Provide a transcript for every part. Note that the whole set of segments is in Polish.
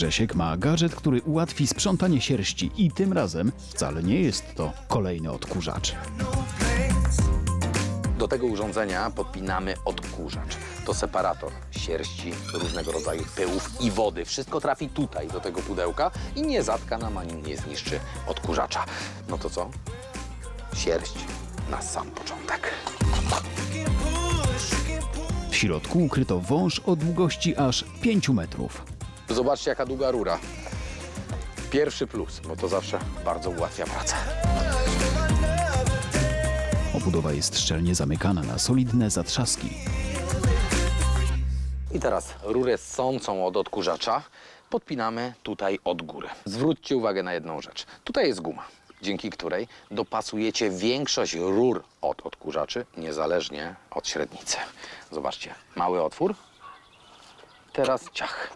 Grzesiek ma gadżet, który ułatwi sprzątanie sierści i tym razem wcale nie jest to kolejny odkurzacz. Do tego urządzenia podpinamy odkurzacz. To separator sierści, różnego rodzaju pyłów i wody. Wszystko trafi tutaj, do tego pudełka i nie zatka nam ani nie zniszczy odkurzacza. No to co? Sierść na sam początek. W środku ukryto wąż o długości aż 5 metrów. Zobaczcie, jaka długa rura. Pierwszy plus, bo to zawsze bardzo ułatwia pracę. Obudowa jest szczelnie zamykana na solidne zatrzaski. I teraz rurę ssącą od odkurzacza podpinamy tutaj od góry. Zwróćcie uwagę na jedną rzecz. Tutaj jest guma, dzięki której dopasujecie większość rur od odkurzaczy, niezależnie od średnicy. Zobaczcie, mały otwór, teraz ciach.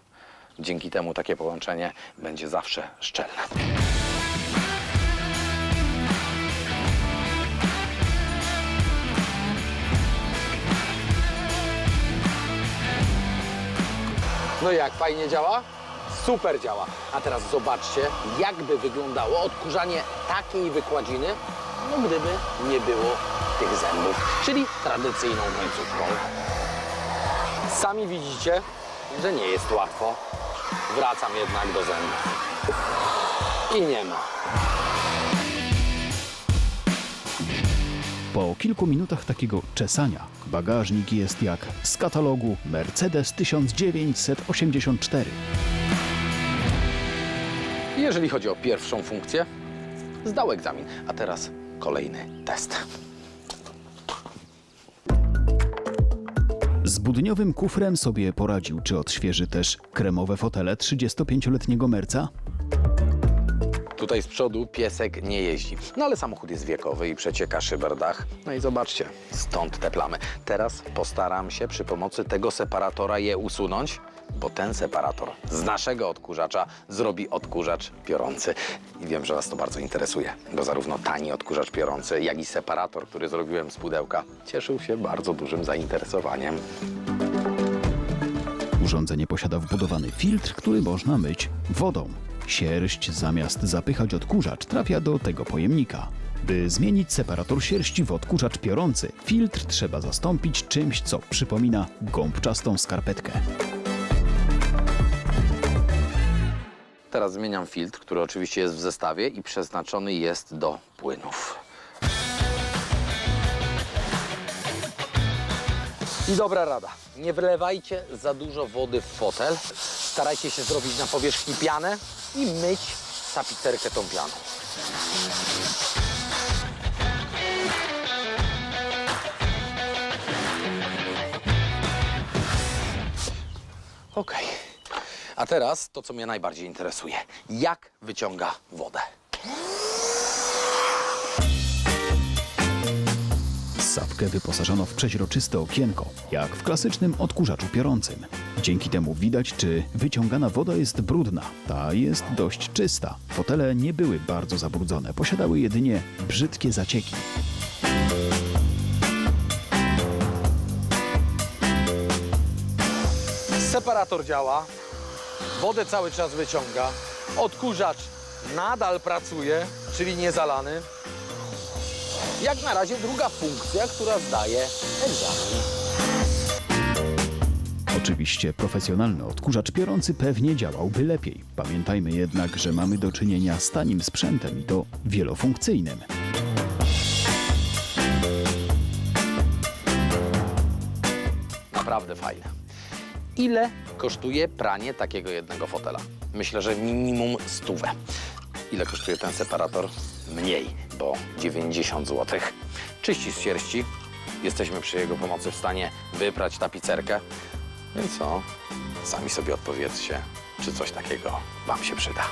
Dzięki temu takie połączenie będzie zawsze szczelne. No jak, fajnie działa? Super działa. A teraz zobaczcie, jakby wyglądało odkurzanie takiej wykładziny, no gdyby nie było tych zębów, czyli tradycyjną końcówką. Sami widzicie, że nie jest łatwo. Wracam jednak do zębów. I nie ma. Po kilku minutach takiego czesania bagażnik jest jak z katalogu Mercedes 1984. Jeżeli chodzi o pierwszą funkcję, zdał egzamin. A teraz kolejny test. Z budniowym kufrem sobie poradził, czy odświeży też kremowe fotele 35-letniego Merca? Tutaj z przodu piesek nie jeździ. No ale samochód jest wiekowy i przecieka szyberdach. No i zobaczcie, stąd te plamy. Teraz postaram się przy pomocy tego separatora je usunąć, bo ten separator z naszego odkurzacza zrobi odkurzacz piorący. I wiem, że Was to bardzo interesuje, bo zarówno tani odkurzacz piorący, jak i separator, który zrobiłem z pudełka, cieszył się bardzo dużym zainteresowaniem. Urządzenie posiada wbudowany filtr, który można myć wodą. Sierść zamiast zapychać odkurzacz trafia do tego pojemnika. By zmienić separator sierści w odkurzacz piorący, filtr trzeba zastąpić czymś, co przypomina gąbczastą skarpetkę. Teraz zmieniam filtr, który oczywiście jest w zestawie i przeznaczony jest do płynów. I dobra rada. Nie wlewajcie za dużo wody w fotel. Starajcie się zrobić na powierzchni pianę i myć tapicerkę tą pianą. A teraz to, co mnie najbardziej interesuje. Jak wyciąga wodę? Sapkę wyposażono w przeźroczyste okienko, jak w klasycznym odkurzaczu piorącym. Dzięki temu widać, czy wyciągana woda jest brudna. Ta jest dość czysta. Fotele nie były bardzo zabrudzone, posiadały jedynie brzydkie zacieki. Separator działa, wodę cały czas wyciąga, odkurzacz nadal pracuje, czyli nie zalany. Jak na razie druga funkcja, która zdaje egzamin. Oczywiście profesjonalny odkurzacz piorący pewnie działałby lepiej. Pamiętajmy jednak, że mamy do czynienia z tanim sprzętem i to wielofunkcyjnym. Naprawdę fajne. Ile kosztuje pranie takiego jednego fotela? Myślę, że minimum stówę. Ile kosztuje ten separator? Mniej, bo 90 zł. Czyści z sierści. Jesteśmy przy jego pomocy w stanie wyprać tapicerkę. Więc co? Sami sobie odpowiedzcie, czy coś takiego Wam się przyda.